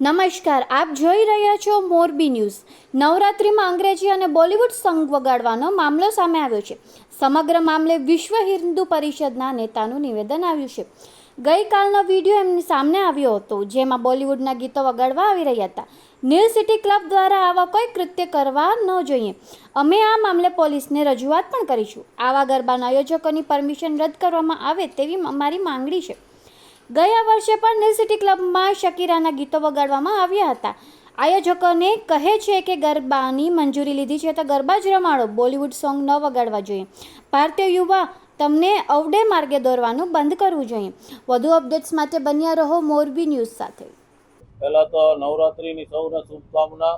નમસ્કાર, આપ જોઈ રહ્યા છો મોરબી ન્યૂઝ. નવરાત્રિમાં અંગ્રેજી અને બોલિવૂડ સંગ વગાડવાનો મામલો સામે આવ્યો છે. સમગ્ર મામલે વિશ્વ હિન્દુ પરિષદના નેતાનું નિવેદન આવ્યું છે. ગઈકાલનો વીડિયો એમની સામે આવ્યો હતો, જેમાં બોલિવૂડના ગીતો વગાડવા આવી રહ્યા હતા. નીલ સિટી ક્લબ દ્વારા આવા કોઈ કૃત્ય કરવા ન જોઈએ. અમે આ મામલે પોલીસને રજૂઆત પણ કરીશું. આવા ગરબાના આયોજકોની પરમિશન રદ કરવામાં આવે તેવી અમારી માંગણી છે. ગયા વર્ષે પણ નીલ સિટી ક્લબમાં શકીરાના ગીતો વગાડવામાં આવ્યા હતા. આયોજકોને કહે છે કે ગરબાની મંજૂરી લીધી છે તો ગરબા જ રમાડો, બોલિવૂડ સોંગ ન વગાડવા જોઈએ. ભારતીય યુવા તમને અવડે માર્ગે દોરવાનું બંધ કરવું જોઈએ. વધુ અપડેટ્સ માટે બન્યા રહો મોરબી ન્યૂઝ સાથે. પહેલા તો નવરાત્રીની સૌને શુભકામના.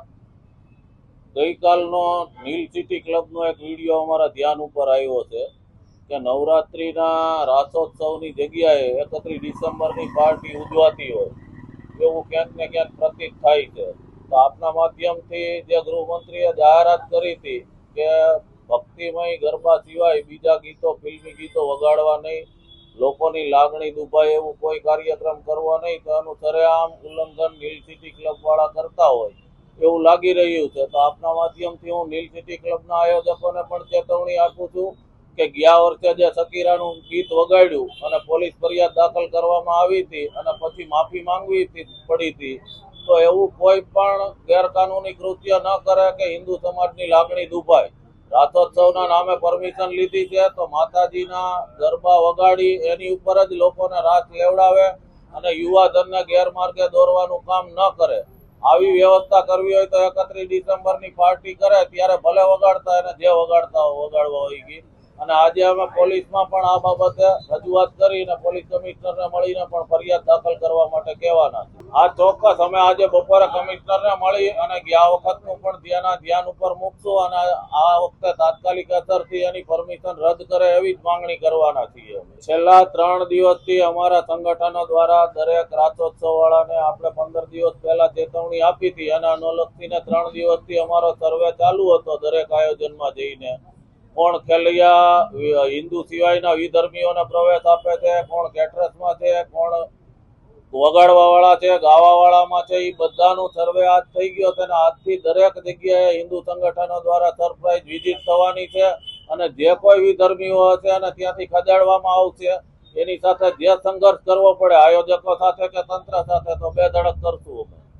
ગઈકાલનો નીલ સિટી ક્લબનો એક વીડિયો અમારા ધ્યાન ઉપર આવ્યો છે. કે નવરાત્રિના રાસોત્સવની જગ્યાએ એકત્રીસ ડિસેમ્બરની પાર્ટી ઉજવાતી હોય, એવું ક્યાંક ને ક્યાંક પ્રતીક થાય છે. તો આપના માધ્યમથી જે ગૃહમંત્રીએ જાહેરાત કરી હતી કે ભક્તિમય ગરબા સિવાય બીજા ગીતો, ફિલ્મી ગીતો વગાડવા નહીં, લોકોની લાગણી દુભાય એવું કોઈ કાર્યક્રમ કરવો નહીં, તો એનું સરેઆમ ઉલ્લંઘન નીલ સિટી ક્લબવાળા કરતા હોય, એવું લાગી રહ્યું છે. તો આપના માધ્યમથી હું નીલ સિટી ક્લબના આયોજકોને પણ ચેતવણી આપું છું કે ગયા વર્ષે જે સકીરાનું ગીત વગાડ્યું અને પોલીસ ફરિયાદ દાખલ કરવામાં આવી હતી અને પછી માફી માંગવી પડી હતી, તો એવું કોઈ પણ ગેરકાનૂની કૃત્ય ન કરે કે હિન્દુ સમાજની લાગણી દુભાય. રાતોત્સવના નામે પરમિશન લીધી છે તો માતાજીના ગરબા વગાડી એની ઉપર જ લોકોને રાત લેવડાવે અને યુવાધનને ગેરમાર્ગે દોરવાનું કામ ન કરે. આવી વ્યવસ્થા કરવી હોય તો એકત્રીસ ડિસેમ્બરની પાર્ટી કરે, ત્યારે ભલે વગાડતા અને જે વગાડતા વગાડવા હોય ગીત. અને આજે અમે પોલીસમાં પણ આ બાબતે રજૂઆત કરી અને પોલીસ કમિશનરને મળીને પણ ફરિયાદ દાખલ કરવા માટે કહેવાના છે. આ ચોક્કસ અમે આજે બપોરે કમિશનરને મળી અને ગયા વખતનું પણ ધ્યાન ધ્યાન ઉપર મૂકશું અને આ વખતે તાત્કાલિક અસરથી એની પરમિશન રદ કરે એવી જ માંગણી કરવાના છીએ છેલ્લા ત્રણ દિવસથી અમારા સંગઠનો દ્વારા દરેક રાતોત્સવ વાળાને આપણે પંદર દિવસ પહેલા ચેતવણી આપી હતી અને અનુલક્ષીને ત્રણ દિવસથી અમારો સર્વે ચાલુ હતો દરેક આયોજનમાં જઈને. કોણ ખેલૈયા હિન્દુ સિવાયના વિધર્મીઓને પ્રવેશ આપે છે, કોણ કેટરસમાં છે, કોણ વગાડવા વાળા છે ગાવા વાળામાં છે એ બધાનું સર્વે આજ થઈ ગયો છે અને આજથી દરેક જગ્યાએ હિન્દુ સંગઠનો દ્વારા સરપ્રાઇઝ વિઝિટ થવાની છે અને જે કોઈ વિધર્મીઓ હશે અને ત્યાંથી ખદેડવામાં આવશે. એની સાથે જે સંઘર્ષ કરવો પડે, આયોજકો સાથે કે તંત્ર સાથે, તો બે ધડક કરશું અમે.